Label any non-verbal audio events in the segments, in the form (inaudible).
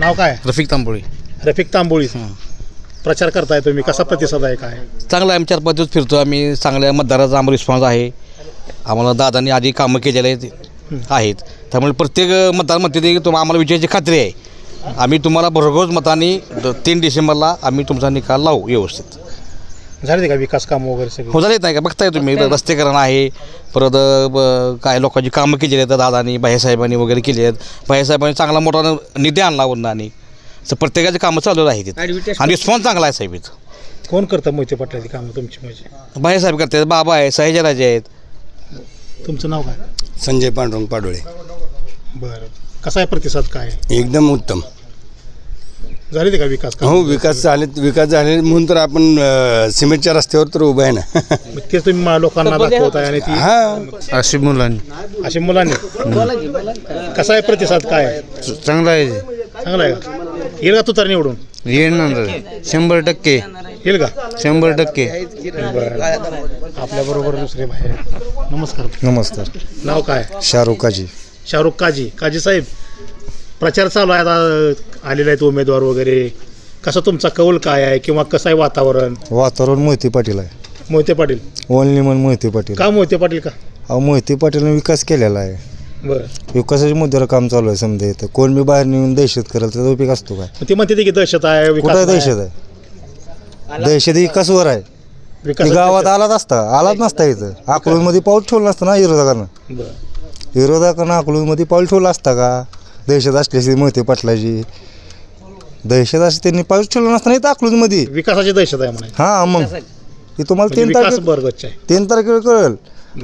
नाव काय? रफिक तांबोळी. रफिक तांबोळी. प्रचार करताय तुम्ही. कसा प्रतिसाद आहे काय? चांगला आहे. आम्ही चार पाच दिवस फिरतो आम्ही. चांगल्या मतदाराचा आम्हाला रिस्पॉन्स आहे. आम्हाला दादांनी आधी कामं केलेले आहेत. आहेत. त्यामुळे प्रत्येक मतदार म्हणते की तुम्हाला आम्हाला विजयाची खात्री आहे. आम्ही तुम्हाला भरघोस मताने तीन डिसेंबरला आम्ही तुमचा निकाल लावू व्यवस्थित. झाले का विकास काम वगैरे सगळे? हो झाले नाही का बघताय तुम्ही रस्तेकरण आहे परत ब- काय लोकांची कामं केली आहेत दादानी भाईसाहेबांनी वगैरे केली आहेत. भाईसाहेबांनी चांगला मोठा निधी आणला वरनानी तर प्रत्येकाची कामं चालू आहेत तिथं. आणि रिस्पॉन्स चांगला आहे साहेब इथं. कोण करतं मोहिते पाटलाची कामं तुमची म्हणजे? भाईसाहेब करतात बाबा आहे सहेजराजे आहेत. तुमचं नाव काय? संजय पांडुरंग पाडोळे. बरं. कसा आहे प्रतिसाद काय? एकदम उत्तम. झाले ते का विकास काम? हो विकास झाले विकास झाले म्हणून तर आपण अं, सिमेंटच्या रस्त्यावर तर उभं आहे ना. (laughs) मग तेच तुम्ही मा- लोकांना दाखवताय आणि ती हा. अशी मुलांनी. अशी मुलांनी? कसा आहे प्रतिसाद? काय आहे? चांगला आहे. चांगला आहे का? येईल का तू तर निवडून? येणार शंभर टक्के. येईल का? शंभर टक्के. आपल्या बरोबर दुसरे बाहेर. नमस्कार. नमस्कार. नाव काय? शाहरुखाजी शाहरुख काजी. काजी साहेब प्रचार चालू आहे आता आलेले आहेत उमेदवार वगैरे. कसा तुमचा कौल काय आहे किंवा कसं आहे वातावरण? वातावरण मोहिते पाटील आहे. मोहिते पाटील. ओनली मन मोहिते पाटील. का मोहिते पाटील का? अहो मोहिते पाटीलने विकास केलेला आहे. बरं. विकासाच्या मुद्द्यावर काम चालू आहे समजा इथं. कोण बी बाहेर नेऊन दहशत करेल त्याचा उपयोग असतो काय? मग ते म्हणते की दहशत आहे कुठं विकास आहे. नाही. दहशत आहे? दहशत ही विकासवर आहे. विकास ती गावात आलाच असता. आलाच नसता इथं. अकलूजमध्ये पाऊल ठेवलं नसतं ना विरोधकांना. बरं. विरोधकांना अकलूजमध्ये पाऊल ठेवलं असता का? दहशत असल्याची मोहिते पाटलाची. दहशत असते त्यांनी पाऊल ठेवलं नसतं ना इथं अकलूजमध्ये विकासाची दहशत आहे म्हणाय हां मग. हे तुम्हाला म्हणजे तीन विकास तारखे आहे. तीन तारखेला कळेल.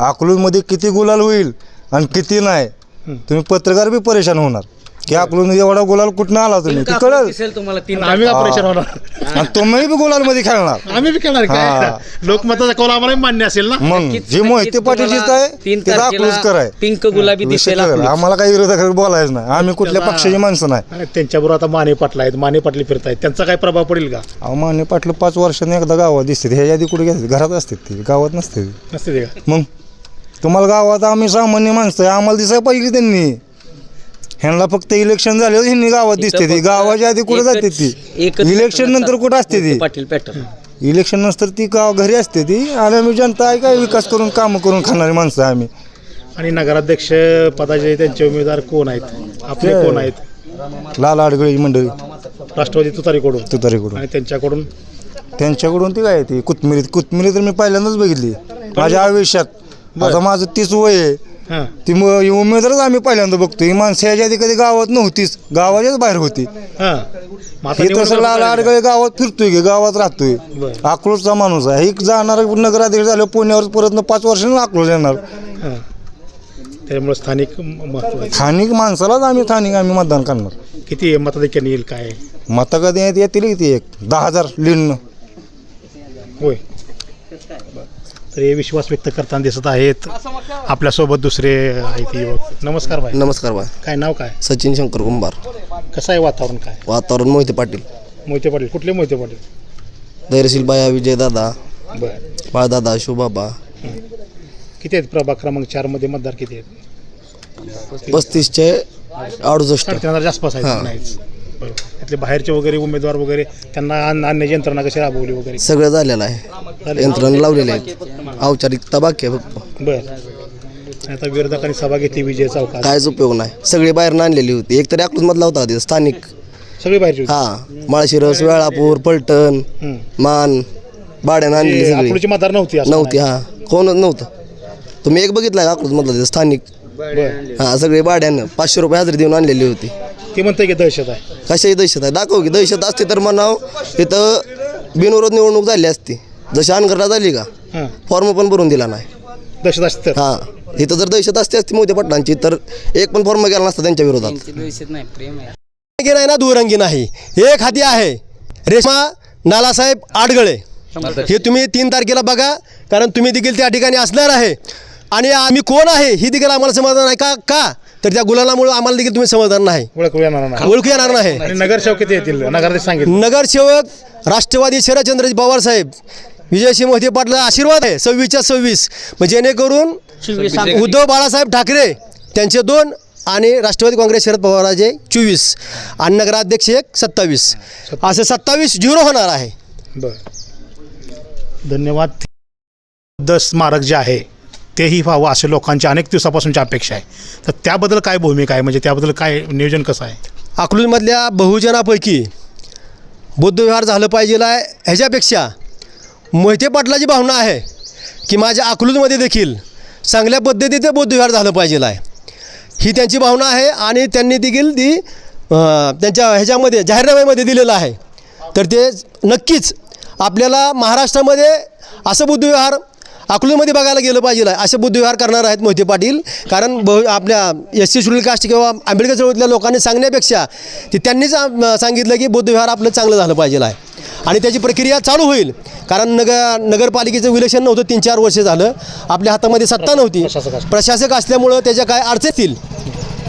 अकलूजमध्ये किती गुलाल होईल आणि किती नाही. तुम्ही पत्रकार बी परेशान होणार. की अकलूजमध्ये एवढा गुलाल कुठनं आला तुम्ही? ते कळेल? तुम्हाला तीन होणार. आणि तुम्ही बी गुलालमध्ये खेळणार. आम्ही बी काय? हा. लोकमताचा कौल आम्हाला मान्य असेल ना? मग जे मोहिते पाटीलचीच आहे तीन ते अकलूज कराय पिंक गुलाबी विषय दिसेल कळेल. आम्हाला काही विरोधकाकडे बोलायचं नाही. आम्ही कुठल्या पक्षाची माणसं नाही. आणि त्यांच्याबरोबर आता माने पाटला आहेत. माने पाटली फिरतायत. त्यांचा काय प्रभाव पडेल का? अहो मान्य पाटलं पाच वर्षांनी एकदा गावात दिसते ह्याच्या आधी कुठे घेतात घरात असतात ते. गावात नसते ते. नसते ते का? मग तुम्हाला गावात आम्ही सामान्य माणसं आहे. आम्हाला दिसायला पाहिजे त्यांनी. ह्यांना फक्त इलेक्शन झाले ह्यांनी गावात दिसते ती. गावाच्या आधी कुठे जाते ती? इलेक्शन नंतर कुठं असते ती? पाटील पॅटर्न. इलेक्शन नंतर ती गाव घरी असते ती आणि आम्ही जनता आहे काय विकास करून कामं करून खाणारी माणसं आहे आम्ही. आणि नगराध्यक्ष पदाचे त्यांचे उमेदवार कोण आहेत? आपले कोण आहेत? लाल आडगळी मंडळी. राष्ट्रवादी तुतारीकडून. तुतारीकडून. आणि त्यांच्याकडून? त्यांच्याकडून ती काय ती? कोथमिरी कोथमिरी तर मी पहिल्यांदाच बघितली. माझ्या आयुष्यात. आता माझं तीस वय आहे. ती म- ही उमेदवारच आम्ही पहिल्यांदा बघतो ही माणसं याच्या आधी कधी गावात नव्हतीच. गावाच्याच बाहेर होती. हां. मग तसं लाल. आडगळे गावात फिरतोय की गावात राहतोय. बरं. अकलूजचा माणूस आहे. एक जाणार नगराध्यक्ष झालं पुण्यावर परत पाच वर्षांनी अकलूज येणार. त्यामुळे स्थानिक महत्त्व आहे. स्थानिक माणसालाच आम्ही स्थानिक आम्ही मतदान करणार. किती मताधिक्याने येईल काय? मतं कधी येत- येतील किती एक? दहा हजार लीडनं होय. तर हे विश्वास व्यक्त करताना दिसत आहेत. आपल्यासोबत दुसरे आहेत युवक. नमस्कार भाई नमस्कार बाय काय नाव काय? सचिन शंकर कुंभार. कसं आहे वातावरण काय? वातावरण मोहिते पाटील. मोहिते पाटील. कुठले मोहिते पाटील? धैर्यशील बाया विजयदादा बरं. बाळदादा शिवबाबा किती आहेत प्रभाग क्रमांक चारमध्ये मतदार किती आहेत? पस्तीसचे अडुसष्ट. साडेतीन हजार आसपास आहेत. त्यातले बाहेरचे वगैरे उमेदवार वगैरे त्यांना आण- आणण्याची यंत्रणा कशी राबवली वगैरे? सगळं झालेलं आहे. यंत्रणा लावलेले आहेत. औपचारिकता बाकी आहे फक्त. बरं. आता विरोधकांनी सभा घेतली विजय चौकात. कायच उपयोग नाही. सगळी बाहेर आणलेली होती. एक तरी अकलूजमधला होता आधी स्थानिक. सगळी बाहेरची होती. हा माळशिरस वेळापूर पलटण हं. मान भाड्यानं आणलेली ते सगळी. मतदार नव्हती असं नव्हती हा. कोणच नव्हतं. तुम्ही एक बघितला का अकलूजमधला ते स्थानिक? बरं. हा सगळे भाड्यानं पाचशे रुपये हजेरी देऊन आणलेली होती. ते म्हणते की दहशत आहे? कशाही दहशत आहे दाखव की दहशत असते तर म्हणाव इथं बिनविरोध निवडणूक झाली असती. जशी अनगरला झाली का हां. फॉर्म पण भरून दिला नाही. दहशत असते तर? हां. इथं जर दहशत असते असती मोठ्या पटलांची तर एक पण फॉर्म गेला नसता त्यांच्या विरोधात. नाही प्रेम आहे. रंगी नाही ना दुरंगी नाही. एक हाती आहे. रेश्मा नालासाहेब आडगळे. हे तुम्ही तीन तारखेला बघा कारण तुम्ही देखील त्या ठिकाणी असणार आहे. आणि आम्ही कोण आहे ही देखील आम्हाला समाधान आहे का का? तर त्या गुलालामुळे आम्हाला देखील तुम्ही समाधान नाही. ओळख येणार नाही. ओळखू येणार नाही. आणि नगरसेवक किती येतील? नगराध्यक्ष सांगितलं. नगरसेवक राष्ट्रवादी शरदचंद्रजी पवार साहेब विजयसिंह मोहिते पाटला आशीर्वाद आहे. सव्वीसच्या सव्वीस. मग जेणेकरून उद्धव बाळासाहेब ठाकरे त्यांचे दोन आणि राष्ट्रवादी काँग्रेस शरद पवाराचे चोवीस. आणि नगराध्यक्ष एक सत्तावीस. असं सत्तावीस झिरो होणार आहे. बरं. धन्यवाद. द स्मारक जे आहे तेही व्हावं असे लोकांची अनेक दिवसापासूनची अपेक्षा आहे. तर त्याबद्दल काय भूमिका आहे? म्हणजे त्याबद्दल काय नियोजन कसं आहे? अकलूजमधल्या बहुजनापैकी बुद्धविहार झालं पाहिजे आहे ह्याच्यापेक्षा मोहिते पाटलाची भावना आहे की माझ्या अकलूजमध्ये देखील चांगल्या पद्धतीचे बुद्धविहार झालं पाहिजे आहे. ही त्यांची भावना आहे आणि त्यांनी देखील ती त्यांच्या ह्याच्यामध्ये जाहीरनाम्यामध्ये दिलेलं आहे. तर ते नक्कीच आपल्याला महाराष्ट्रामध्ये असं बुद्धविहार अकलूजमध्ये बघायला गेलं पाहिजे असे बुद्धविहार करणार आहेत मोहिते पाटील. कारण बहु आपल्या एस सी शेड्यूल कास्ट किंवा आंबेडकर चळवळीतल्या लोकांनी सांगण्यापेक्षा ते त्यांनीच सांगितलं की बुद्धविहार आपलं चांगलं झालं पाहिजे आहे. आणि त्याची प्रक्रिया चालू होईल. कारण नगर नगरपालिकेचं विलेशन नव्हतं तीन चार वर्ष झालं. आपल्या हातामध्ये सत्ता नव्हती. प्रशासक असल्यामुळं. त्याच्या काय अडचणी येतील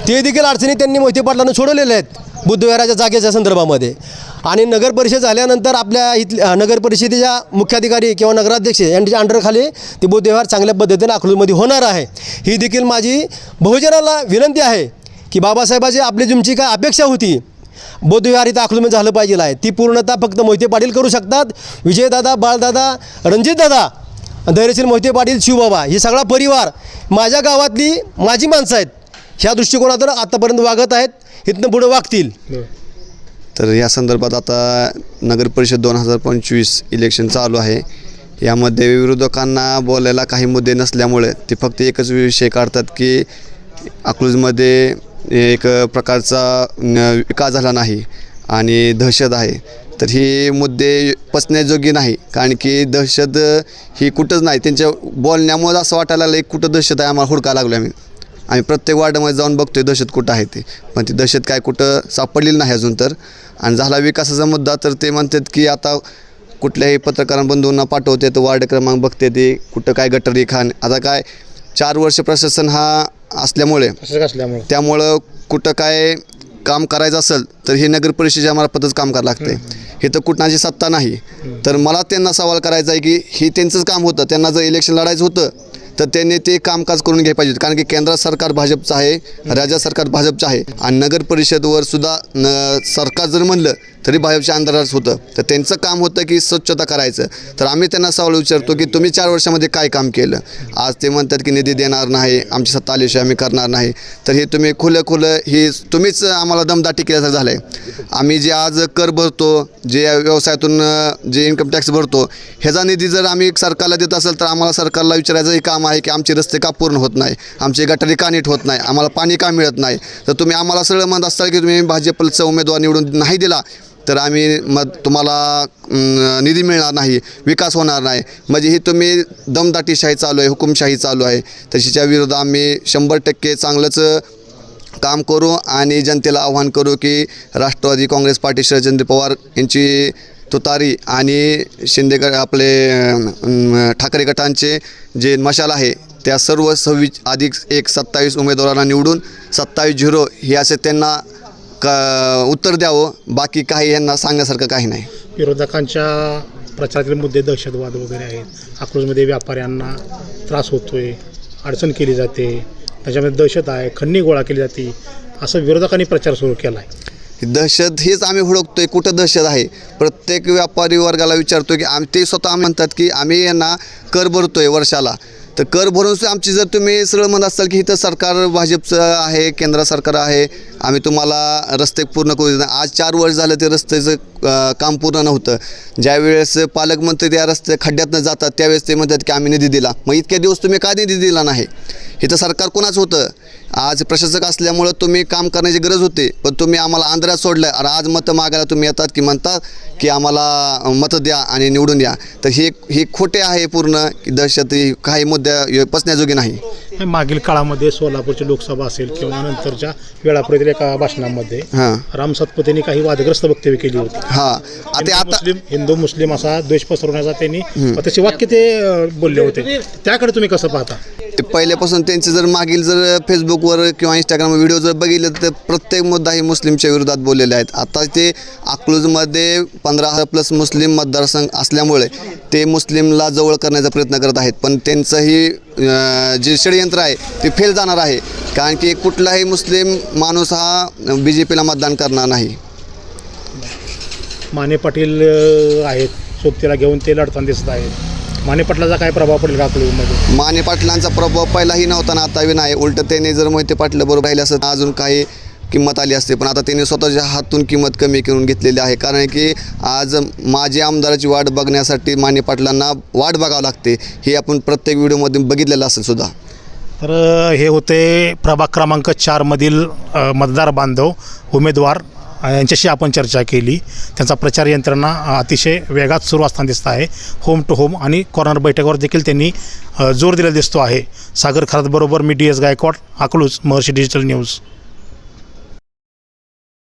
ते देखील अडचणी त्यांनी मोहिते पाटलांना सोडवलेल्या आहेत बुद्धविहाराच्या जागेच्या संदर्भामध्ये. आणि नगर परिषद झाल्यानंतर आपल्या इथल्या नगर परिषदेच्या मुख्याधिकारी किंवा नगराध्यक्ष यांच्या अंडरखाली ते बुद्धविहार चांगल्या पद्धतीने अकलूजमध्ये होणार आहे. ही देखील माझी बहुजनाला विनंती आहे की बाबासाहेबाची आपली तुमची काय अपेक्षा होती? बौद्धविहार इथं अकलूजमध्ये झालं पाहिजे आहे. ती पूर्णतः फक्त मोहिते पाटील करू शकतात. विजयदादा बाळदादा रणजितदादा धैर्यशील मोहिते पाटील शिवबाबा हे सगळा परिवार माझ्या गावातली माझी माणसं आहेत. ह्या दृष्टिकोनातून आतापर्यंत वागत आहेत. इथनं पुढं वागतील. तर या संदर्भात आता नगरपरिषद दोन हजार पंचवीस इलेक्शन चालू आहे. यामध्ये विरोधकांना बोलायला काही मुद्दे नसल्यामुळे ते फक्त एकच विषय काढतात की अकलूजमध्ये एक प्रकारचा न- विकास झाला नाही आणि दहशत आहे. तर ही मुद्दे पचण्याजोगी नाही कारण की दहशत ही कुठंच नाही. त्यांच्या बोलण्यामुळे असं वाटायला लागलं कुठं दहशत आहे आम्हाला हुडका लागलो आम्ही. आम्ही प्रत्येक वार्डामध्ये जाऊन बघतोय दहशत कुठं आहे ते. पण ती दहशत काय कुठं सापडलेली नाही अजून तर. आणि झाला विकासाचा मुद्दा तर ते म्हणतात की आता कुठल्याही पत्रकारांबंधूंना पाठवते तर वार्ड क्रमांक बघते ते कुठं काय गटरी खाण. आता काय चार वर्ष प्रशासन हा असल्यामुळे असल्यामुळे. त्यामुळं कुठं काय काम करायचं असेल तर हे नगर परिषदेच्या मार्फतच काम करावं लागते हे तर कुठनाची सत्ता नाही. तर मला त्यांना सवाल करायचा आहे की हे त्यांचंच काम होतं. त्यांना जर इलेक्शन लढायचं होतं तर त्यांनी ते कामकाज करून घ्यायला पाहिजेत कारण की केंद्र सरकार भाजपचं आहे राज्य सरकार भाजपचं आहे. आणि नगर परिषदवर सुद्धा न सरकार जर म्हणलं तरी भाजपच्या अंधाराच होतं. तर त्यांचं काम होतं की स्वच्छता करायचं. तर आम्ही त्यांना सवाल विचारतो की तुम्ही चार वर्षामध्ये काय काम केलं? आज ते म्हणतात की निधी देणार नाही आमची सत्ता आल्याशिवाय आम्ही करणार नाही. तर हे तुम्ही खुलं खुलं ही तुम्हीच आम्हाला दमदाटी केल्याचं झालं आहे आम्ही जे आज कर भरतो जे व्यवसायातून जे इन्कम टॅक्स भरतो ह्याचा निधी जर आम्ही सरकारला देत असेल तर आम्हाला सरकारला विचारायचं हे काम आहे की आमचे रस्ते का पूर्ण होत नाही आमचे गटारी का नीट होत नाही आम्हाला पाणी का मिळत नाही. तर तुम्ही आम्हाला सगळं म्हणत असाल की तुम्ही भाजपचा उमेदवार निवडून नाही दिला तर आम्ही मग तुम्हाला निधी मिळणार नाही विकास होणार नाही. म्हणजे ही तुम्ही दमदाटीशाही चालू आहे हुकुमशाही चालू आहे. तशीच्या विरुद्ध आम्ही शंभर टक्के चांगलंच काम करू आणि जनतेला आव्हान करू की राष्ट्रवादी काँग्रेस पार्टी शरदचंद्र पवार यांची तुतारी आणि शिंदे गट आपले ठाकरे गटांचे जे मशाल आहे त्या सर्व सव्वीस अधिक एक सत्तावीस उमेदवारांना निवडून सत्तावीस झिरो हे असे त्यांना क उत्तर द्यावं बाकी काही यांना सांगण्यासारखं काही नाही. विरोधकांच्या प्रचारातील मुद्दे दहशतवाद वगैरे आहेत. अकलूजमध्ये व्यापाऱ्यांना त्रास होतोय अडचण केली जाते त्याच्यामध्ये दहशत आहे खंडणी गोळा केली जाते असं विरोधकांनी प्रचार सुरू केला आहे दहशत हेच आम्ही हुडकतोय कुठं दहशत आहे? प्रत्येक व्यापारी वर्गाला विचारतो की आम्ही ते स्वतः आम्ही म्हणतात की आम्ही यांना कर भरतोय वर्षाला. तर कर भरून सुद्धा आमची जर तुम्ही सरळ म्हणत असाल की इथं सरकार भाजपचं आहे केंद्र सरकार आहे आम्ही तुम्हाला रस्ते पूर्ण करू देणार आज चार वर्ष झालं ते रस्त्याचं काम पूर्ण नव्हतं. ज्यावेळेस पालकमंत्री त्या रस्ते खड्ड्यातनं जातात त्यावेळेस ते म्हणतात की आम्ही निधी दिला. मग इतक्या दिवस तुम्ही का निधी दिला नाही? हे तर सरकार कोणाच होतं? आज प्रशासक असल्यामुळं तुम्ही काम करण्याची गरज होती पण तुम्ही आम्हाला आंध्रात सोडलं. आणि आज मतं मागायला तुम्ही येतात की म्हणतात की आम्हाला मतं द्या आणि निवडून द्या. तर हे हे खोटे आहे पूर्ण. की दहशत काही मुद्द्या पसण्याजोगी नाही. हे मागील काळामध्ये सोलापूरची लोकसभा असेल किंवा नंतरच्या वेळापरीतील एका भाषणामध्ये हां. राम सातपुतेंनी काही वादग्रस्त वक्तव्य केली होती. हां. हिंदू आता मुस्लिम हिंदू मुस्लिम असा द्वेष पसरवण्याचा त्यांनी त्याचे वाक्य ते अं, बोलले होते. त्याकडे तुम्ही कसं पाहता? ते पहिल्यापासून त्यांचे जर मागील जर फेसबुकवर किंवा इंस्टाग्राम व्हिडिओ जर बघितलं तर प्रत्येक मुद्दा ही मुस्लिमच्या विरोधात बोललेले आहेत. आता ते अकलूजमध्ये पंधरा हजार प्लस मुस्लिम मतदारसंघ असल्यामुळे ते मुस्लिमला जवळ करण्याचा प्रयत्न करत आहेत. पण त्यांचंही जे षडयंत्र आहे ते फेल जाणार आहे. कारण की कुठलाही मुस्लिम माणूस हा बी जे पीला मतदान करणार नाही. माने पाटील आहेत. सोबतीला घेऊन ते लढताना दिसत आहेत. माने पाटलाचा काय प्रभाव पडेल का अकलूजमध्ये माने पाटलांचा प्रभाव पहिलाही नव्हता ना आताही नाही. उलट त्याने जर मोहिते पाटील बरोबर राहिले असत अजून काही किंमत आली असते. पण आता त्यांनी स्वतःच्या हातून किंमत कमी करून घेतलेली आहे. कारण की आज माझी आमदाराची वाट बघण्यासाठी माने पाटलांना वाट बघावं लागते. हे आपण प्रत्येक व्हिडिओमध्ये बघितलेलं असेल सुद्धा. तर हे होते प्रभाग क्रमांक चारमधील मतदार बांधव उमेदवार यांच्याशी आपण चर्चा केली. त्यांचा प्रचार यंत्रणा अतिशय वेगात सुरू असताना दिसत आहे. होम टू होम आणि कॉर्नर बैठकावर देखील त्यांनी जोर दिलेला दिसतो आहे. सागर खरातबरोबर मी D S Gaikwad Akluj Maharshi digital news